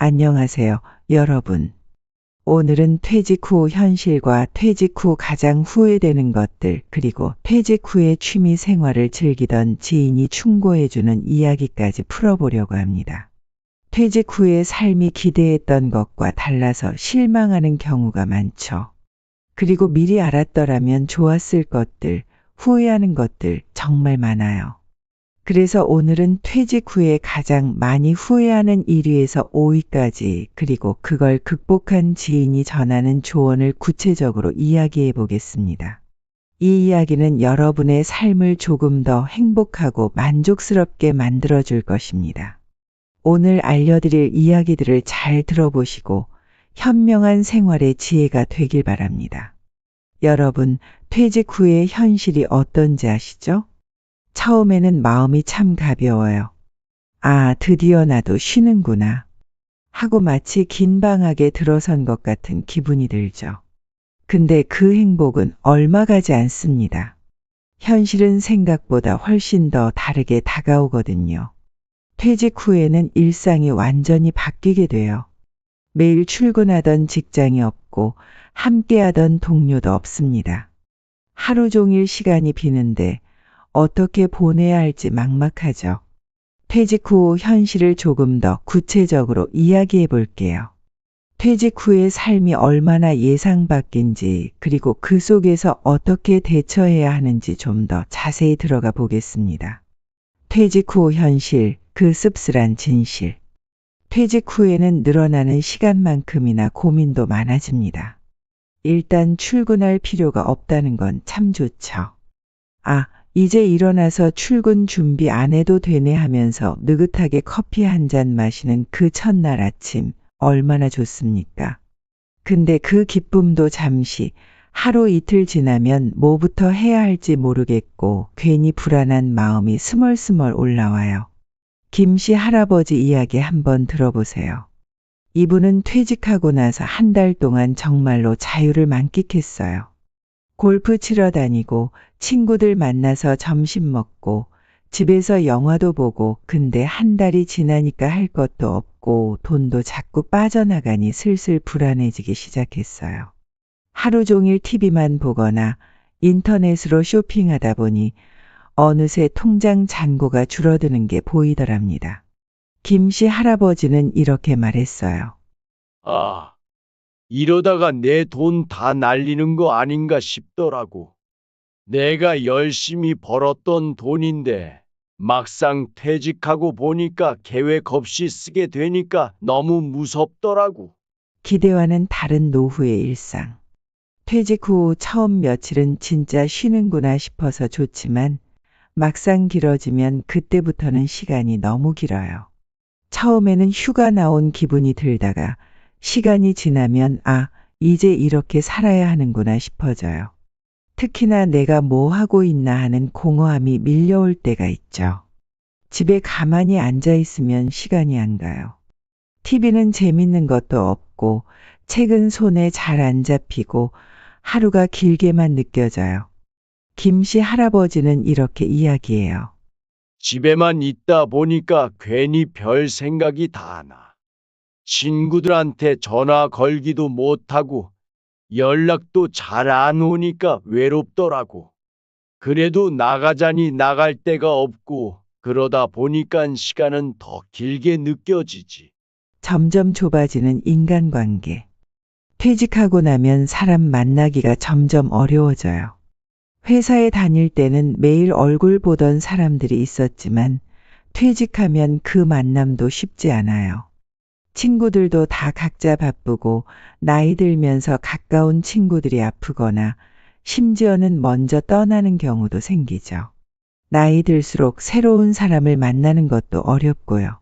안녕하세요, 여러분. 오늘은 퇴직 후 현실과 퇴직 후 가장 후회되는 것들, 그리고 퇴직 후의 취미 생활을 즐기던 지인이 충고해주는 이야기까지 풀어보려고 합니다. 퇴직 후의 삶이 기대했던 것과 달라서 실망하는 경우가 많죠. 그리고 미리 알았더라면 좋았을 것들, 후회하는 것들 정말 많아요. 그래서 오늘은 퇴직 후에 가장 많이 후회하는 1위에서 5위까지 그리고 그걸 극복한 지인이 전하는 조언을 구체적으로 이야기해 보겠습니다. 이 이야기는 여러분의 삶을 조금 더 행복하고 만족스럽게 만들어 줄 것입니다. 오늘 알려드릴 이야기들을 잘 들어보시고 현명한 생활의 지혜가 되길 바랍니다. 여러분, 퇴직 후의 현실이 어떤지 아시죠? 처음에는 마음이 참 가벼워요. 아, 드디어 나도 쉬는구나. 하고 마치 긴 방학에 들어선 것 같은 기분이 들죠. 근데 그 행복은 얼마 가지 않습니다. 현실은 생각보다 훨씬 더 다르게 다가오거든요. 퇴직 후에는 일상이 완전히 바뀌게 돼요. 매일 출근하던 직장이 없고 함께하던 동료도 없습니다. 하루 종일 시간이 비는데 어떻게 보내야 할지 막막하죠. 퇴직 후 현실을 조금 더 구체적으로 이야기해 볼게요. 퇴직 후의 삶이 얼마나 예상 밖인지 그리고 그 속에서 어떻게 대처해야 하는지 좀 더 자세히 들어가 보겠습니다. 퇴직 후 현실, 그 씁쓸한 진실. 퇴직 후에는 늘어나는 시간만큼이나 고민도 많아집니다. 일단 출근할 필요가 없다는 건 참 좋죠. 아, 이제 일어나서 출근 준비 안 해도 되네 하면서 느긋하게 커피 한 잔 마시는 그 첫날 아침 얼마나 좋습니까? 근데 그 기쁨도 잠시 하루 이틀 지나면 뭐부터 해야 할지 모르겠고 괜히 불안한 마음이 스멀스멀 올라와요. 김씨 할아버지 이야기 한번 들어보세요. 이분은 퇴직하고 나서 한 달 동안 정말로 자유를 만끽했어요. 골프 치러 다니고 친구들 만나서 점심 먹고 집에서 영화도 보고 근데 한 달이 지나니까 할 것도 없고 돈도 자꾸 빠져나가니 슬슬 불안해지기 시작했어요. 하루 종일 TV만 보거나 인터넷으로 쇼핑하다 보니 어느새 통장 잔고가 줄어드는 게 보이더랍니다. 김 씨 할아버지는 이렇게 말했어요. 아, 이러다가 내 돈 다 날리는 거 아닌가 싶더라고. 내가 열심히 벌었던 돈인데 막상 퇴직하고 보니까 계획 없이 쓰게 되니까 너무 무섭더라고. 기대와는 다른 노후의 일상. 퇴직 후 처음 며칠은 진짜 쉬는구나 싶어서 좋지만 막상 길어지면 그때부터는 시간이 너무 길어요. 처음에는 휴가 나온 기분이 들다가 시간이 지나면 아, 이제 이렇게 살아야 하는구나 싶어져요. 특히나 내가 뭐 하고 있나 하는 공허함이 밀려올 때가 있죠. 집에 가만히 앉아 있으면 시간이 안 가요. TV는 재밌는 것도 없고 책은 손에 잘 안 잡히고 하루가 길게만 느껴져요. 김씨 할아버지는 이렇게 이야기해요. 집에만 있다 보니까 괜히 별 생각이 다 나. 친구들한테 전화 걸기도 못하고 연락도 잘 안 오니까 외롭더라고. 그래도 나가자니 나갈 데가 없고 그러다 보니까 시간은 더 길게 느껴지지. 점점 좁아지는 인간관계. 퇴직하고 나면 사람 만나기가 점점 어려워져요. 회사에 다닐 때는 매일 얼굴 보던 사람들이 있었지만 퇴직하면 그 만남도 쉽지 않아요. 친구들도 다 각자 바쁘고 나이 들면서 가까운 친구들이 아프거나 심지어는 먼저 떠나는 경우도 생기죠. 나이 들수록 새로운 사람을 만나는 것도 어렵고요.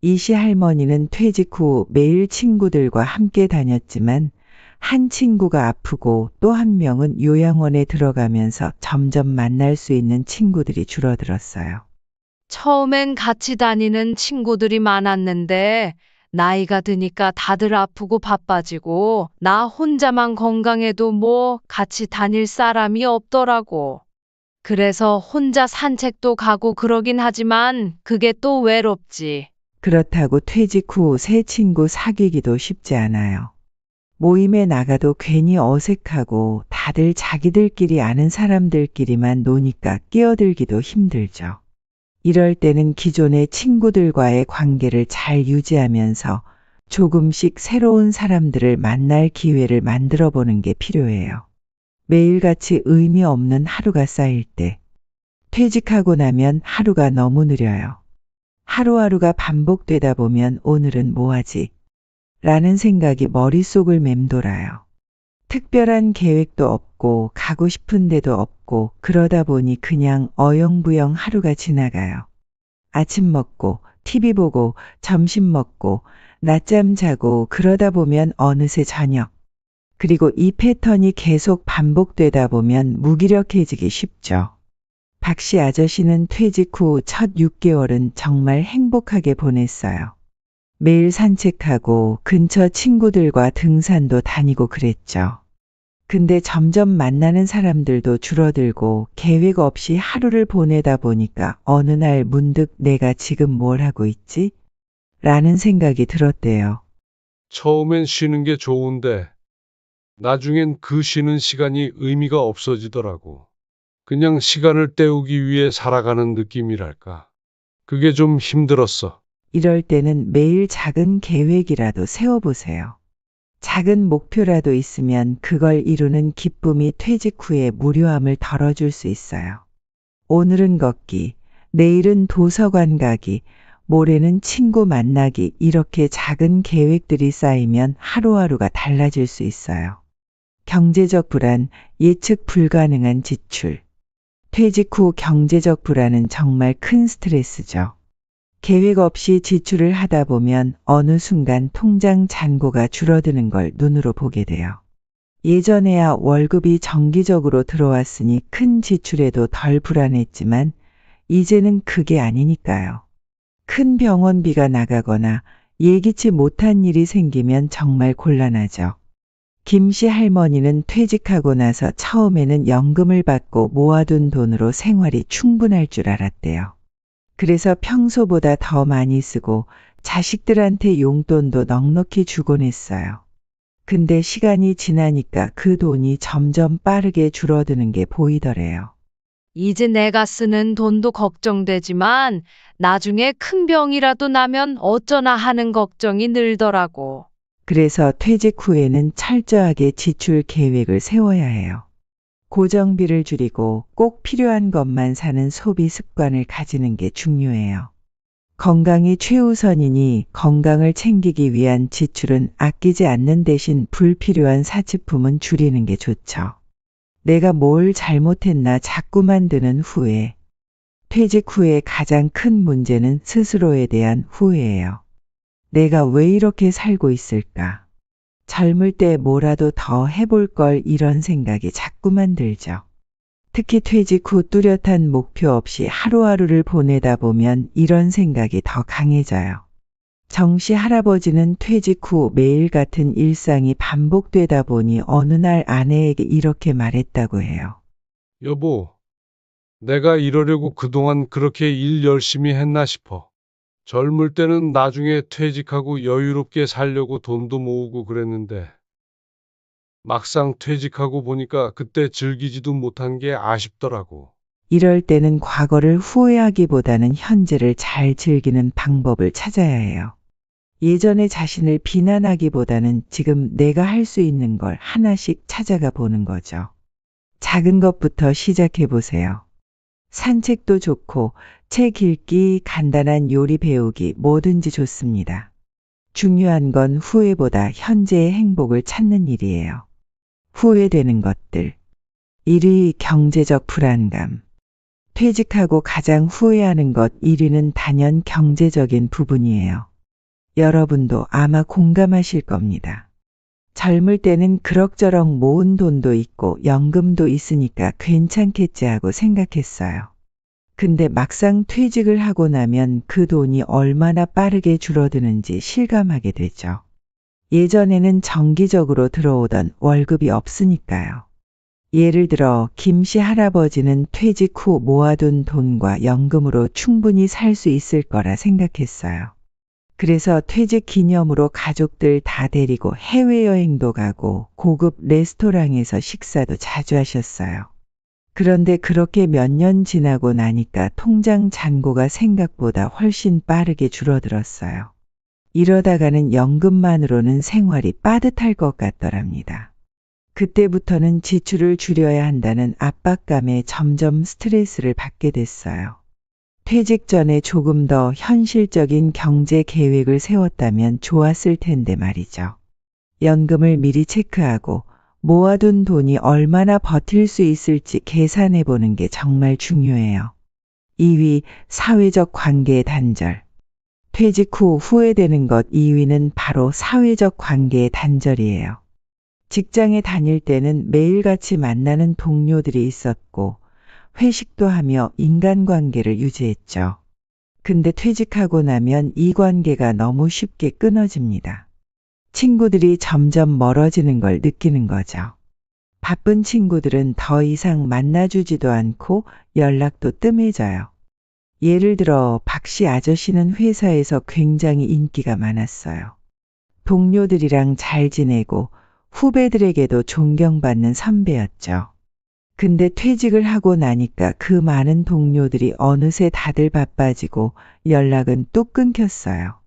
이시 할머니는 퇴직 후 매일 친구들과 함께 다녔지만 한 친구가 아프고 또 한 명은 요양원에 들어가면서 점점 만날 수 있는 친구들이 줄어들었어요. 처음엔 같이 다니는 친구들이 많았는데 나이가 드니까 다들 아프고 바빠지고 나 혼자만 건강해도 뭐 같이 다닐 사람이 없더라고. 그래서 혼자 산책도 가고 그러긴 하지만 그게 또 외롭지. 그렇다고 퇴직 후 새 친구 사귀기도 쉽지 않아요. 모임에 나가도 괜히 어색하고 다들 자기들끼리 아는 사람들끼리만 노니까 끼어들기도 힘들죠. 이럴 때는 기존의 친구들과의 관계를 잘 유지하면서 조금씩 새로운 사람들을 만날 기회를 만들어 보는 게 필요해요. 매일같이 의미 없는 하루가 쌓일 때 퇴직하고 나면 하루가 너무 느려요. 하루하루가 반복되다 보면 오늘은 뭐하지? 라는 생각이 머릿속을 맴돌아요. 특별한 계획도 없고 가고 싶은 데도 없고 그러다 보니 그냥 어영부영 하루가 지나가요. 아침 먹고 TV 보고 점심 먹고 낮잠 자고 그러다 보면 어느새 저녁. 그리고 이 패턴이 계속 반복되다 보면 무기력해지기 쉽죠. 박씨 아저씨는 퇴직 후 첫 6개월은 정말 행복하게 보냈어요. 매일 산책하고 근처 친구들과 등산도 다니고 그랬죠. 근데 점점 만나는 사람들도 줄어들고 계획 없이 하루를 보내다 보니까 어느 날 문득 내가 지금 뭘 하고 있지? 라는 생각이 들었대요. 처음엔 쉬는 게 좋은데, 나중엔 그 쉬는 시간이 의미가 없어지더라고. 그냥 시간을 때우기 위해 살아가는 느낌이랄까. 그게 좀 힘들었어. 이럴 때는 매일 작은 계획이라도 세워보세요. 작은 목표라도 있으면 그걸 이루는 기쁨이 퇴직 후에 무료함을 덜어줄 수 있어요. 오늘은 걷기, 내일은 도서관 가기, 모레는 친구 만나기 이렇게 작은 계획들이 쌓이면 하루하루가 달라질 수 있어요. 경제적 불안, 예측 불가능한 지출. 퇴직 후 경제적 불안은 정말 큰 스트레스죠. 계획 없이 지출을 하다 보면 어느 순간 통장 잔고가 줄어드는 걸 눈으로 보게 돼요. 예전에야 월급이 정기적으로 들어왔으니 큰 지출에도 덜 불안했지만 이제는 그게 아니니까요. 큰 병원비가 나가거나 예기치 못한 일이 생기면 정말 곤란하죠. 김 씨 할머니는 퇴직하고 나서 처음에는 연금을 받고 모아둔 돈으로 생활이 충분할 줄 알았대요. 그래서 평소보다 더 많이 쓰고 자식들한테 용돈도 넉넉히 주곤 했어요. 근데 시간이 지나니까 그 돈이 점점 빠르게 줄어드는 게 보이더래요. 이제 내가 쓰는 돈도 걱정되지만 나중에 큰 병이라도 나면 어쩌나 하는 걱정이 늘더라고. 그래서 퇴직 후에는 철저하게 지출 계획을 세워야 해요. 고정비를 줄이고 꼭 필요한 것만 사는 소비 습관을 가지는 게 중요해요. 건강이 최우선이니 건강을 챙기기 위한 지출은 아끼지 않는 대신 불필요한 사치품은 줄이는 게 좋죠. 내가 뭘 잘못했나 자꾸만 드는 후회. 퇴직 후에 가장 큰 문제는 스스로에 대한 후회예요. 내가 왜 이렇게 살고 있을까? 젊을 때 뭐라도 더 해볼 걸 이런 생각이 자꾸만 들죠. 특히 퇴직 후 뚜렷한 목표 없이 하루하루를 보내다 보면 이런 생각이 더 강해져요. 정씨 할아버지는 퇴직 후 매일 같은 일상이 반복되다 보니 어느 날 아내에게 이렇게 말했다고 해요. 여보, 내가 이러려고 그동안 그렇게 일 열심히 했나 싶어. 젊을 때는 나중에 퇴직하고 여유롭게 살려고 돈도 모으고 그랬는데, 막상 퇴직하고 보니까 그때 즐기지도 못한 게 아쉽더라고. 이럴 때는 과거를 후회하기보다는 현재를 잘 즐기는 방법을 찾아야 해요. 예전의 자신을 비난하기보다는 지금 내가 할 수 있는 걸 하나씩 찾아가 보는 거죠. 작은 것부터 시작해 보세요. 산책도 좋고 책 읽기, 간단한 요리 배우기 뭐든지 좋습니다. 중요한 건 후회보다 현재의 행복을 찾는 일이에요. 후회되는 것들. 1위 경제적 불안감. 퇴직하고 가장 후회하는 것 1위는 단연 경제적인 부분이에요. 여러분도 아마 공감하실 겁니다. 젊을 때는 그럭저럭 모은 돈도 있고 연금도 있으니까 괜찮겠지 하고 생각했어요. 근데 막상 퇴직을 하고 나면 그 돈이 얼마나 빠르게 줄어드는지 실감하게 되죠. 예전에는 정기적으로 들어오던 월급이 없으니까요. 예를 들어 김 씨 할아버지는 퇴직 후 모아둔 돈과 연금으로 충분히 살 수 있을 거라 생각했어요. 그래서 퇴직 기념으로 가족들 다 데리고 해외여행도 가고 고급 레스토랑에서 식사도 자주 하셨어요. 그런데 그렇게 몇 년 지나고 나니까 통장 잔고가 생각보다 훨씬 빠르게 줄어들었어요. 이러다가는 연금만으로는 생활이 빠듯할 것 같더랍니다. 그때부터는 지출을 줄여야 한다는 압박감에 점점 스트레스를 받게 됐어요. 퇴직 전에 조금 더 현실적인 경제 계획을 세웠다면 좋았을 텐데 말이죠. 연금을 미리 체크하고 모아둔 돈이 얼마나 버틸 수 있을지 계산해 보는 게 정말 중요해요. 2위, 사회적 관계의 단절. 퇴직 후 후회되는 것 2위는 바로 사회적 관계의 단절이에요. 직장에 다닐 때는 매일같이 만나는 동료들이 있었고, 회식도 하며 인간관계를 유지했죠. 근데 퇴직하고 나면 이 관계가 너무 쉽게 끊어집니다. 친구들이 점점 멀어지는 걸 느끼는 거죠. 바쁜 친구들은 더 이상 만나주지도 않고 연락도 뜸해져요. 예를 들어 박 씨 아저씨는 회사에서 굉장히 인기가 많았어요. 동료들이랑 잘 지내고 후배들에게도 존경받는 선배였죠. 근데 퇴직을 하고 나니까 그 많은 동료들이 어느새 다들 바빠지고 연락은 뚝 끊겼어요.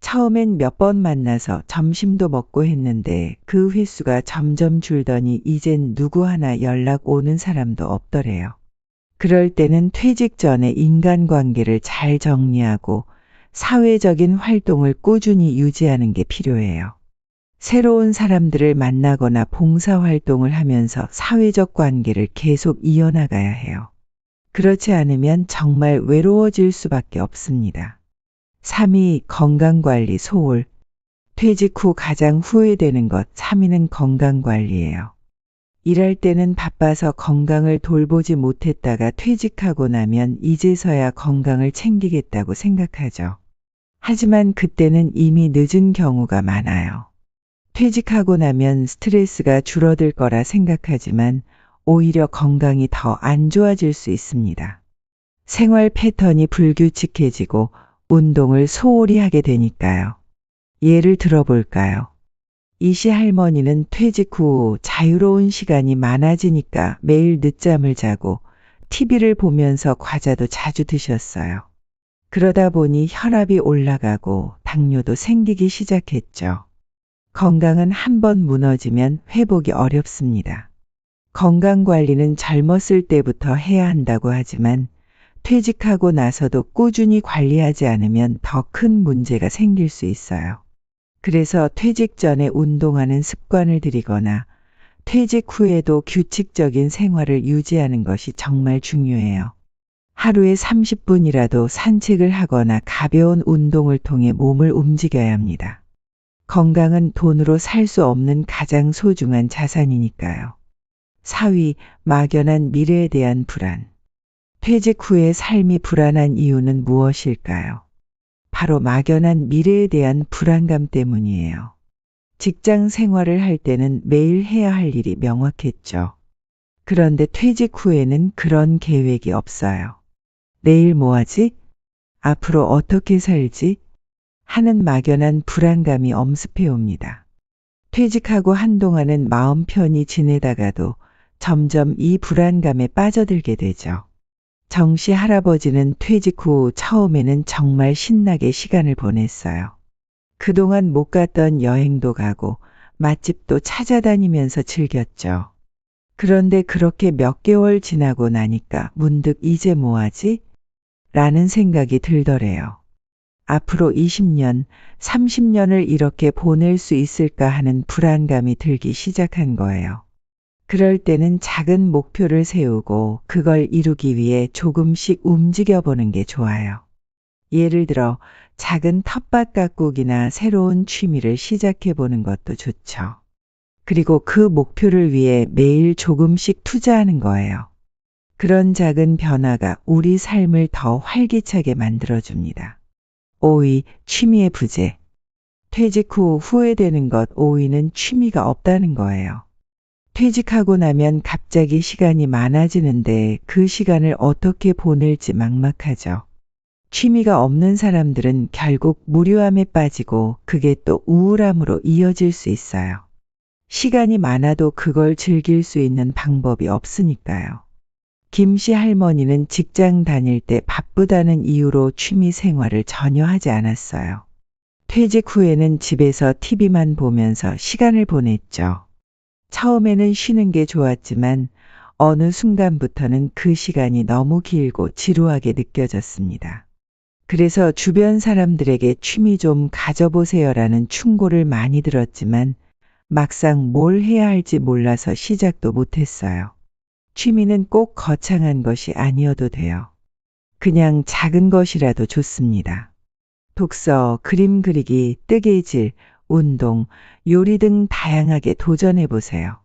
처음엔 몇 번 만나서 점심도 먹고 했는데 그 횟수가 점점 줄더니 이젠 누구 하나 연락 오는 사람도 없더래요. 그럴 때는 퇴직 전에 인간관계를 잘 정리하고 사회적인 활동을 꾸준히 유지하는 게 필요해요. 새로운 사람들을 만나거나 봉사활동을 하면서 사회적 관계를 계속 이어나가야 해요. 그렇지 않으면 정말 외로워질 수밖에 없습니다. 3위 건강관리 소홀. 퇴직 후 가장 후회되는 것 3위는 건강관리예요. 일할 때는 바빠서 건강을 돌보지 못했다가 퇴직하고 나면 이제서야 건강을 챙기겠다고 생각하죠. 하지만 그때는 이미 늦은 경우가 많아요. 퇴직하고 나면 스트레스가 줄어들 거라 생각하지만 오히려 건강이 더 안 좋아질 수 있습니다. 생활 패턴이 불규칙해지고 운동을 소홀히 하게 되니까요. 예를 들어볼까요? 이시 할머니는 퇴직 후 자유로운 시간이 많아지니까 매일 늦잠을 자고 TV를 보면서 과자도 자주 드셨어요. 그러다 보니 혈압이 올라가고 당뇨도 생기기 시작했죠. 건강은 한번 무너지면 회복이 어렵습니다. 건강 관리는 젊었을 때부터 해야 한다고 하지만 퇴직하고 나서도 꾸준히 관리하지 않으면 더 큰 문제가 생길 수 있어요. 그래서 퇴직 전에 운동하는 습관을 들이거나 퇴직 후에도 규칙적인 생활을 유지하는 것이 정말 중요해요. 하루에 30분이라도 산책을 하거나 가벼운 운동을 통해 몸을 움직여야 합니다. 건강은 돈으로 살 수 없는 가장 소중한 자산이니까요. 4위, 막연한 미래에 대한 불안. 퇴직 후에 삶이 불안한 이유는 무엇일까요? 바로 막연한 미래에 대한 불안감 때문이에요. 직장 생활을 할 때는 매일 해야 할 일이 명확했죠. 그런데 퇴직 후에는 그런 계획이 없어요. 내일 뭐 하지? 앞으로 어떻게 살지? 하는 막연한 불안감이 엄습해 옵니다. 퇴직하고 한동안은 마음 편히 지내다가도 점점 이 불안감에 빠져들게 되죠. 정씨 할아버지는 퇴직 후 처음에는 정말 신나게 시간을 보냈어요. 그동안 못 갔던 여행도 가고 맛집도 찾아다니면서 즐겼죠. 그런데 그렇게 몇 개월 지나고 나니까 문득 이제 뭐 하지? 라는 생각이 들더래요. 앞으로 20년, 30년을 이렇게 보낼 수 있을까 하는 불안감이 들기 시작한 거예요. 그럴 때는 작은 목표를 세우고 그걸 이루기 위해 조금씩 움직여 보는 게 좋아요. 예를 들어 작은 텃밭 가꾸기나 새로운 취미를 시작해 보는 것도 좋죠. 그리고 그 목표를 위해 매일 조금씩 투자하는 거예요. 그런 작은 변화가 우리 삶을 더 활기차게 만들어줍니다. 5위, 취미의 부재. 퇴직 후 후회되는 것 5위는 취미가 없다는 거예요. 퇴직하고 나면 갑자기 시간이 많아지는데 그 시간을 어떻게 보낼지 막막하죠. 취미가 없는 사람들은 결국 무료함에 빠지고 그게 또 우울함으로 이어질 수 있어요. 시간이 많아도 그걸 즐길 수 있는 방법이 없으니까요. 김씨 할머니는 직장 다닐 때 바쁘다는 이유로 취미 생활을 전혀 하지 않았어요. 퇴직 후에는 집에서 TV만 보면서 시간을 보냈죠. 처음에는 쉬는 게 좋았지만 어느 순간부터는 그 시간이 너무 길고 지루하게 느껴졌습니다. 그래서 주변 사람들에게 취미 좀 가져보세요라는 충고를 많이 들었지만 막상 뭘 해야 할지 몰라서 시작도 못했어요. 취미는 꼭 거창한 것이 아니어도 돼요. 그냥 작은 것이라도 좋습니다. 독서, 그림 그리기, 뜨개질, 운동, 요리 등 다양하게 도전해 보세요.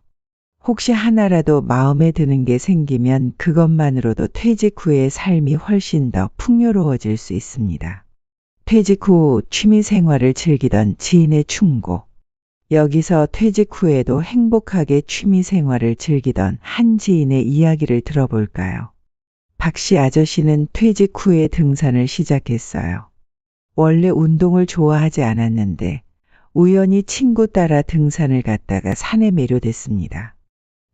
혹시 하나라도 마음에 드는 게 생기면 그것만으로도 퇴직 후의 삶이 훨씬 더 풍요로워질 수 있습니다. 퇴직 후 취미 생활을 즐기던 지인의 충고. 여기서 퇴직 후에도 행복하게 취미 생활을 즐기던 한 지인의 이야기를 들어볼까요? 박씨 아저씨는 퇴직 후에 등산을 시작했어요. 원래 운동을 좋아하지 않았는데 우연히 친구 따라 등산을 갔다가 산에 매료됐습니다.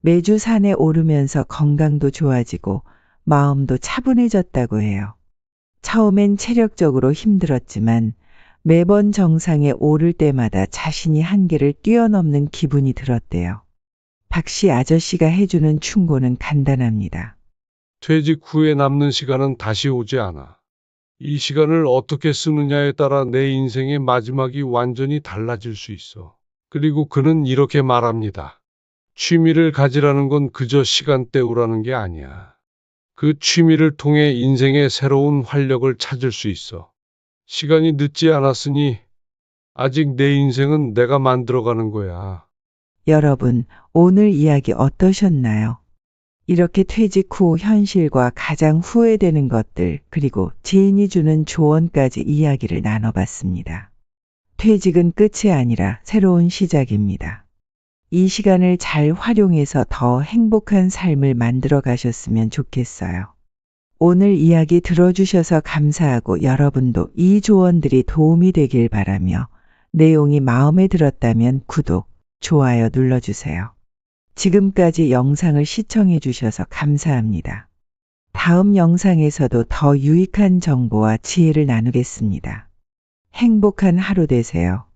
매주 산에 오르면서 건강도 좋아지고 마음도 차분해졌다고 해요. 처음엔 체력적으로 힘들었지만 매번 정상에 오를 때마다 자신이 한계를 뛰어넘는 기분이 들었대요. 박씨 아저씨가 해주는 충고는 간단합니다. 퇴직 후에 남는 시간은 다시 오지 않아. 이 시간을 어떻게 쓰느냐에 따라 내 인생의 마지막이 완전히 달라질 수 있어. 그리고 그는 이렇게 말합니다. 취미를 가지라는 건 그저 시간 때우라는 게 아니야. 그 취미를 통해 인생의 새로운 활력을 찾을 수 있어. 시간이 늦지 않았으니 아직 내 인생은 내가 만들어가는 거야. 여러분, 오늘 이야기 어떠셨나요? 이렇게 퇴직 후 현실과 가장 후회되는 것들, 그리고 지인이 주는 조언까지 이야기를 나눠봤습니다. 퇴직은 끝이 아니라 새로운 시작입니다. 이 시간을 잘 활용해서 더 행복한 삶을 만들어 가셨으면 좋겠어요. 오늘 이야기 들어주셔서 감사하고 여러분도 이 조언들이 도움이 되길 바라며 내용이 마음에 들었다면 구독, 좋아요 눌러주세요. 지금까지 영상을 시청해 주셔서 감사합니다. 다음 영상에서도 더 유익한 정보와 지혜를 나누겠습니다. 행복한 하루 되세요.